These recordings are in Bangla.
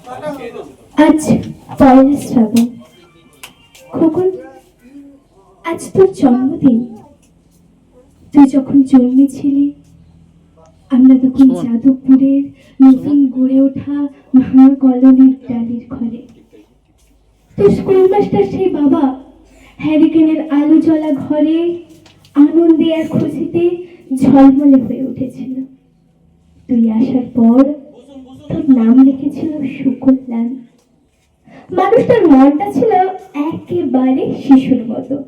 আজ পয়লা শ্রাবণ খোকন আজ তোর জন্মদিন। তুই যখন জন্মেছিলি আমরা তখন যাদবপুরের নতুন গড়ে ওঠা ভাঙা কলোনির ডালির ঘরে। তোর স্কুল মাস্টার সেই বাবা হ্যারিকেনের আলো জ্বলা ঘরে আনন্দে আর খুশিতে ঝলমলে হয়ে উঠেছিল। তুই আসার পর তোর নাম লিখেছিল সুকল্যাণ মানুষটার মনটা ছিল একেবারে শিশুর মতো।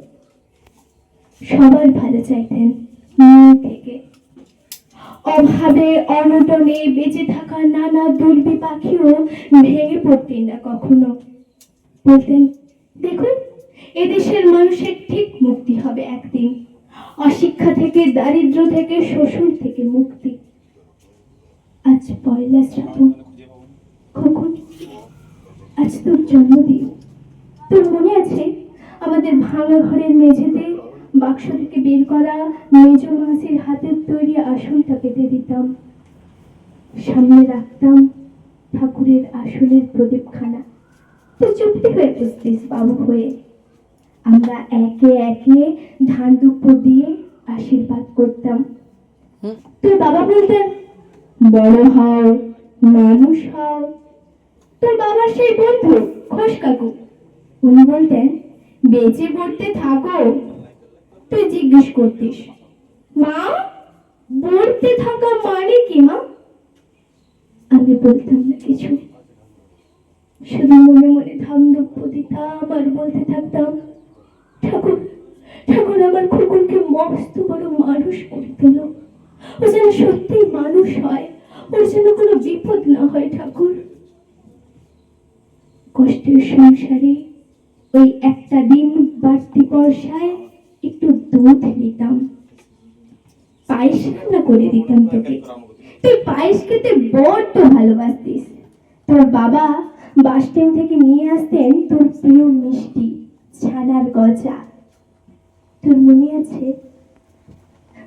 সবার ভালো চাইতেন মন থেকে। অভাবে, অনটনে বেঁচে থাকা নানা দুর্বি পাখিও ভেঙে পড়তেন না কখনো। বলতেন, দেখুন, এদেশের মানুষের ঠিক মুক্তি হবে একদিন। অশিক্ষা থেকে, দারিদ্র থেকে, শোষণ থেকে মুক্তি। আজ পয়লা শ্রাবণ। খোকন আজ তোর জন্মদিন। তোর মনে আছে আমাদের ভাঙা ঘরের মেঝেতে বাক্স থেকে বের করা মেজ মাসির হাতের তৈরি আসনটা পেতে দিতাম। সামনে রাখতাম ঠাকুরের আসনের প্রদীপখানা। তুই চুপটি হয়ে বসতিস বাবু হয়ে। আমরা একে একে ধান দুপ্প দিয়ে আশীর্বাদ করতাম। তোর বাবা বলতেন বড় হও মানুষ হও তোর বাবার সেই বন্ধু খোশ কাকু। উনি বলতেন, বেঁচে পড়তে থাকো, তুই জিজ্ঞেস করতিস। মা? পড়তে থাকা মানে কি, মা? আমি বলতাম না কিছু। শুধু মনে মনে ধাম দুঃখ দিতাম আর বলতে থাকতাম, ঠাকুর ঠাকুর আমার খোকনকে মস্ত বড় মানুষ করে তোলো ও যেন সত্যি মানুষ হয়। ওর যেন কোনো বিপদ না হয় ঠাকুর। কষ্টের সংসারে ওই একটা দিন বাড়তি বর্ষায় একটু দুধ নিতাম। পায়েস রান্না করে দিতাম তোকে। তুই পায়েস খেতে বড্ড ভালোবাসতিস। তোর বাবা বাস স্ট্যান্ড থেকে নিয়ে আসতেন তোর প্রিয় মিষ্টি ছানার গজা। তোর মনে আছে?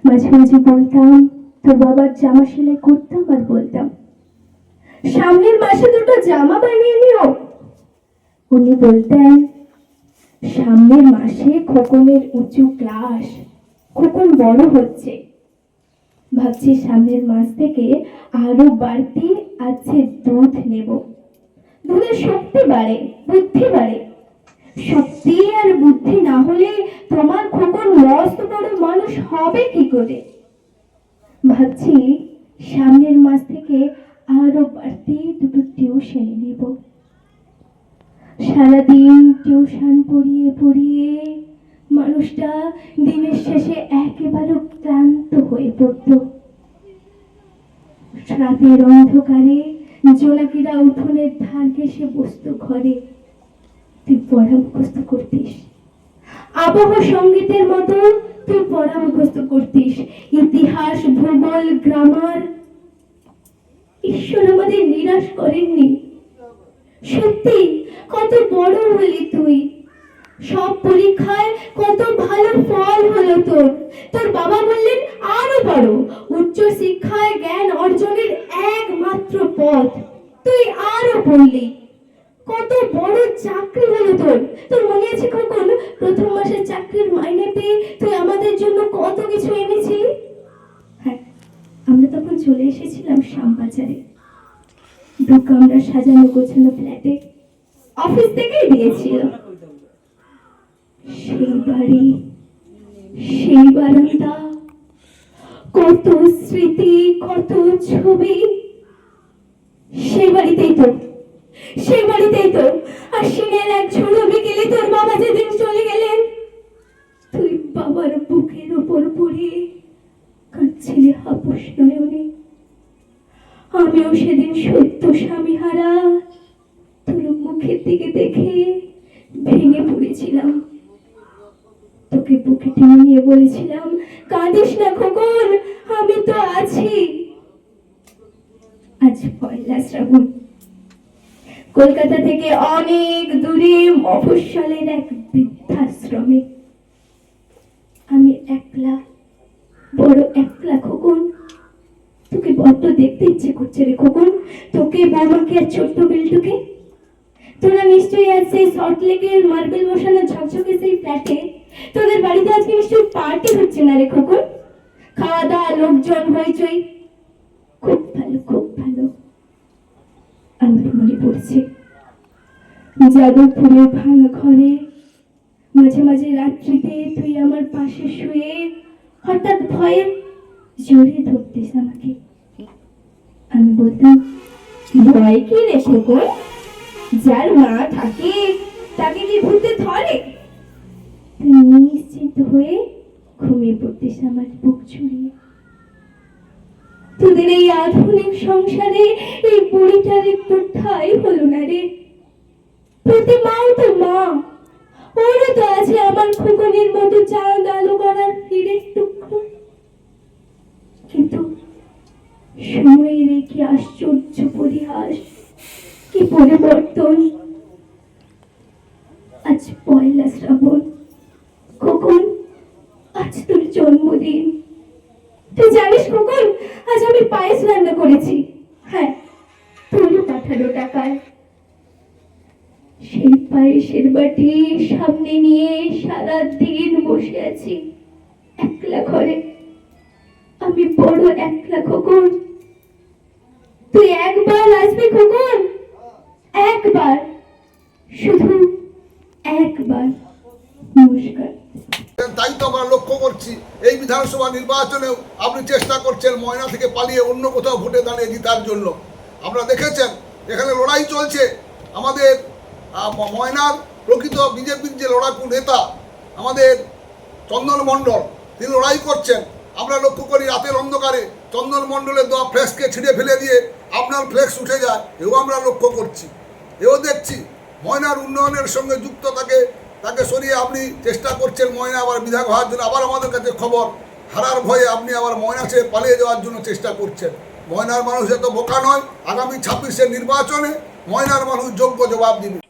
মাঝে মাঝে বলতাম তোর বাবার জামা সেলাই করতাম আর বলতাম, সামনের মাসে দুটো জামা বানিয়ে নিও। উনি বলতেন, সামনের মাসে খোকনের উঁচু ক্লাস, খোকন বড় হচ্ছে। ভাবছি সামনের মাস থেকে আরও বাড়তি আছে দুধ নেব। দুধের শক্তি বাড়ে, বুদ্ধি বাড়ে। শক্তি আর বুদ্ধি না হলে তোমার খোকন মস্ত বড় মানুষ হবে কি করে? ভাবছি সামনের মাস থেকে আরও বাড়তি দুটো টিউশন নেব। সারাদিন টিউশন পড়িয়ে পড়িয়ে মানুষটা দিনের শেষে একেবারে ক্লান্ত হয়ে পড়ত। রাতের অন্ধকারে জোনাকিরা উঠোনের ধার ঘেসে বসতো ঘরে। তুই পড়া মুখস্থ করতিস। আবহ সঙ্গীতের মতো তুই পড়া মুখস্থ করতিস। ইতিহাস, ভূগোল গ্রামার ঈশ্বর আমাদের নিরাশ করেননি। সত্যি, কত বড় হলি তুই। সব পরীক্ষায় কত ভালো ফল হলো তোর। তোর বাবা বললেন, আরও বড়। উচ্চ শিক্ষায় জ্ঞান অর্জনের একমাত্র পথ। তুই আরও পড়লি কত বড় চাকরি হলো তোর। তোর মনে আছে কখন? প্রথম মাসের চাকরির মাইনে পেয়ে তুই আমাদের জন্য কত কিছু এনেছিলি? হ্যাঁ আমরা তখন চলে এসেছিলাম শ্যামবাজারে। দু কামরা সাজানো গোছানো ফ্ল্যাটে। অফিস থেকেই দিয়েছিল। সেই বাড়ি, সেই বারান্দা। কত স্মৃতি, কত ছবি। সেই বাড়িতেই তো সেই বাড়িতেই তো আশ্বিনের এক ঝোড়ো বিকেলে তোর বাবা যেদিন চলে গেলেন, তুই বাবার বুকের উপর পড়ে কাঁদছিলি হাপুস নয়নে। আমিও সেদিন সত্য স্বামী হারা তোর মুখের দিকে দেখে ভেঙে পড়েছিলাম। তোকে বুকে টেনে নিয়ে বলেছিলাম, কাঁদিস না খোকন, আমি তো আছি। আজ পয়লা শ্রাবণ। কলকাতা থেকে অনেক দূরে মফস্বলের এক বৃদ্ধাশ্রমে। আমি একলা, বড় একলা খোকন, তোকে বড্ড দেখতে ইচ্ছে করছে রে খোকন। তোকে, বৌমাকে আর ছোট্ট বিল্টুকে? তোরা নিশ্চয়ই আজ সেই সল্ট লেকের মার্বেল বসানো ঝকঝকে সেই ফ্ল্যাটে তোদের বাড়িতে আজকে নিশ্চয়ই পার্টি হচ্ছে না রে খোকন? খাওয়া দাওয়া লোকজন হইচই। যাদবপুরের ভাঙা ঘরে মাঝে মাঝে রাত্রিতে তুই আমার পাশে শুয়ে হঠাৎ ভয়ে জড়িয়ে ধরতিস আমাকে। আমি বলতাম, ভয় কি রে খোকন যার মা থাকে, তাকে কি ভূতে ধরে? তুই নিশ্চিন্ত হয়ে ঘুমিয়ে পড়তিস আমার বুক ছুড়িয়ে তোদের এই আধুনিক সংসারে এই বুড়িটার একটু ঠাই হলো না রে। প্রতি মাও তো মা ওরও তো আছে আমার খোকনের মতো চাঁদ আলো করার হীরের টুকরো। কিন্তু সময়ের কি আশ্চর্য পরিহাস কি পরিবর্তন? আজ পয়লা শ্রাবণ। খোকন, আজ তোর জন্মদিন। তুই জানিস খোকন, আজ আমি পায়েস রান্না করেছি। হ্যাঁ তোরও পাঠানো টাকায়। পায়েসের বাটি সামনে নিয়ে সারা দিন বসে আছি, একলা ঘরে। আমি বড় একলা খোকন। তুই একবার আসবি খোকন? একবার। শুধু একবার। নমস্কার। তাই তো আমরা লক্ষ্য করছি, এই বিধানসভা নির্বাচনেও আপনি চেষ্টা করছেন ময়না থেকে পালিয়ে অন্য কোথাও ভোটে দাঁড়িয়ে জিতার জন্য। আমরা দেখেছেন, এখানে লড়াই চলছে। আমাদের ময়নার প্রকৃত বিজেপির যে লড়াকু নেতা, আমাদের চন্দন মণ্ডল, তিনি লড়াই করছেন। আমরা লক্ষ্য করি রাতের অন্ধকারে চন্দন মণ্ডলের দেওয়া ফ্লেক্সকে ছিঁড়ে ফেলে দিয়ে আপনার ফ্লেক্স উঠে যায়, এও আমরা লক্ষ্য করছি। এও দেখছি ময়নার উন্নয়নের সঙ্গে যুক্ত তাকে তাকে সরিয়ে আপনি চেষ্টা করছেন ময়না আবার বিধায়ক হওয়ার জন্য। আবার আমাদের কাছে খবর, হারার ভয়ে আপনি আবার ময়না ছেড়ে পালিয়ে যাওয়ার জন্য চেষ্টা করছেন। ময়নার মানুষ এত বোকা নয়, আগামী ছাব্বিশের নির্বাচনে ময়নার মানুষ যোগ্য জবাব দিবে।